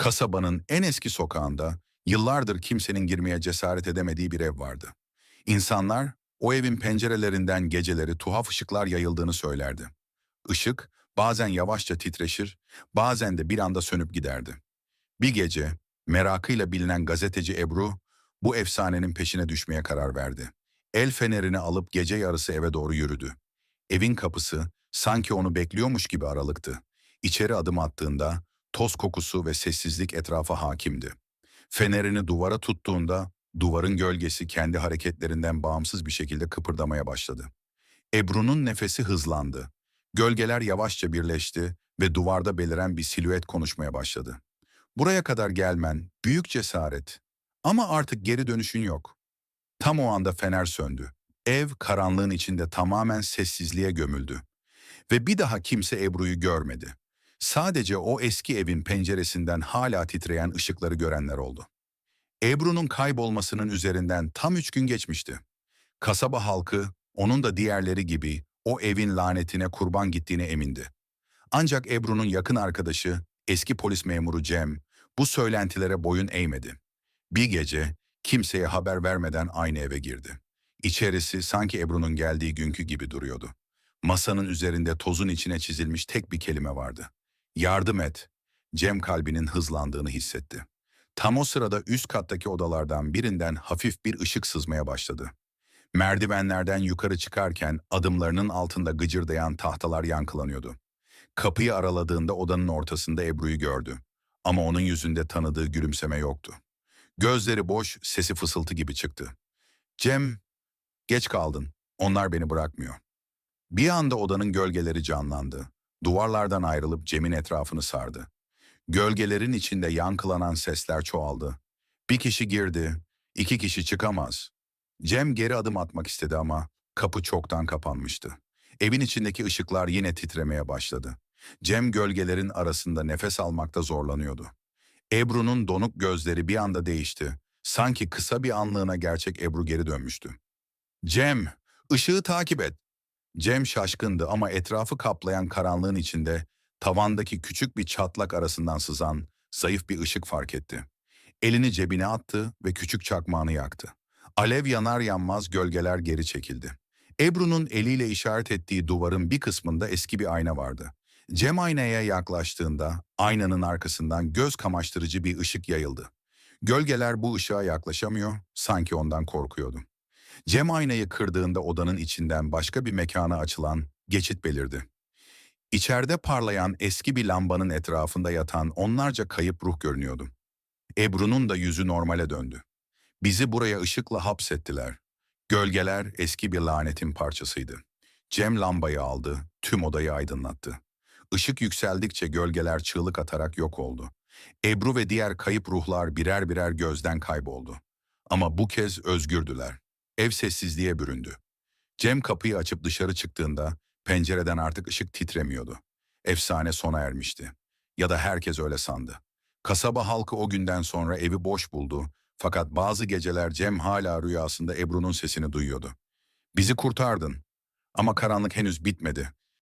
Kasabanın en eski sokağında yıllardır kimsenin girmeye cesaret edemediği bir ev vardı. İnsanlar o evin pencerelerinden geceleri tuhaf ışıklar yayıldığını söylerdi. Işık bazen yavaşça titreşir, bazen de bir anda sönüp giderdi. Bir gece merakıyla bilinen gazeteci Ebru bu efsanenin peşine düşmeye karar verdi. El fenerini alıp gece yarısı eve doğru yürüdü. Evin kapısı sanki onu bekliyormuş gibi aralıktı. İçeri adım attığında toz kokusu ve sessizlik etrafa hakimdi. Fenerini duvara tuttuğunda duvarın gölgesi kendi hareketlerinden bağımsız bir şekilde kıpırdamaya başladı. Ebru'nun nefesi hızlandı. Gölgeler yavaşça birleşti ve duvarda beliren bir silüet konuşmaya başladı. Buraya kadar gelmen büyük cesaret. Ama artık geri dönüşün yok. Tam o anda fener söndü. Ev karanlığın içinde tamamen sessizliğe gömüldü. Ve bir daha kimse Ebru'yu görmedi. Sadece o eski evin penceresinden hala titreyen ışıkları görenler oldu. Ebru'nun kaybolmasının üzerinden tam üç gün geçmişti. Kasaba halkı, onun da diğerleri gibi o evin lanetine kurban gittiğine emindi. Ancak Ebru'nun yakın arkadaşı, eski polis memuru Cem, bu söylentilere boyun eğmedi. Bir gece kimseye haber vermeden aynı eve girdi. İçerisi sanki Ebru'nun geldiği günkü gibi duruyordu. Masanın üzerinde tozun içine çizilmiş tek bir kelime vardı. Yardım et. Cem kalbinin hızlandığını hissetti. Tam o sırada üst kattaki odalardan birinden hafif bir ışık sızmaya başladı. Merdivenlerden yukarı çıkarken adımlarının altında gıcırdayan tahtalar yankılanıyordu. Kapıyı araladığında odanın ortasında Ebru'yu gördü. Ama onun yüzünde tanıdığı gülümseme yoktu. Gözleri boş, sesi fısıltı gibi çıktı. Cem, geç kaldın. Onlar beni bırakmıyor. Bir anda odanın gölgeleri canlandı. Duvarlardan ayrılıp Cem'in etrafını sardı. Gölgelerin içinde yankılanan sesler çoğaldı. Bir kişi girdi, iki kişi çıkamaz. Cem geri adım atmak istedi ama kapı çoktan kapanmıştı. Evin içindeki ışıklar yine titremeye başladı. Cem gölgelerin arasında nefes almakta zorlanıyordu. Ebru'nun donuk gözleri bir anda değişti. Sanki kısa bir anlığına gerçek Ebru geri dönmüştü. Cem, ışığı takip et. Cem şaşkındı ama etrafı kaplayan karanlığın içinde tavandaki küçük bir çatlak arasından sızan zayıf bir ışık fark etti. Elini cebine attı ve küçük çakmağını yaktı. Alev yanar yanmaz gölgeler geri çekildi. Ebru'nun eliyle işaret ettiği duvarın bir kısmında eski bir ayna vardı. Cem aynaya yaklaştığında aynanın arkasından göz kamaştırıcı bir ışık yayıldı. Gölgeler bu ışığa yaklaşamıyor, sanki ondan korkuyordu. Cem aynayı kırdığında odanın içinden başka bir mekana açılan geçit belirdi. İçeride parlayan eski bir lambanın etrafında yatan onlarca kayıp ruh görünüyordu. Ebru'nun da yüzü normale döndü. Bizi buraya ışıkla hapsettiler. Gölgeler eski bir lanetin parçasıydı. Cem lambayı aldı, tüm odayı aydınlattı. Işık yükseldikçe gölgeler çığlık atarak yok oldu. Ebru ve diğer kayıp ruhlar birer birer gözden kayboldu. Ama bu kez özgürdüler. Ev sessizliğe büründü. Cem kapıyı açıp dışarı çıktığında pencereden artık ışık titremiyordu. Efsane sona ermişti. Ya da herkes öyle sandı. Kasaba halkı o günden sonra evi boş buldu. Fakat bazı geceler Cem hala rüyasında Ebru'nun sesini duyuyordu. Bizi kurtardın. Ama karanlık henüz bitmedi.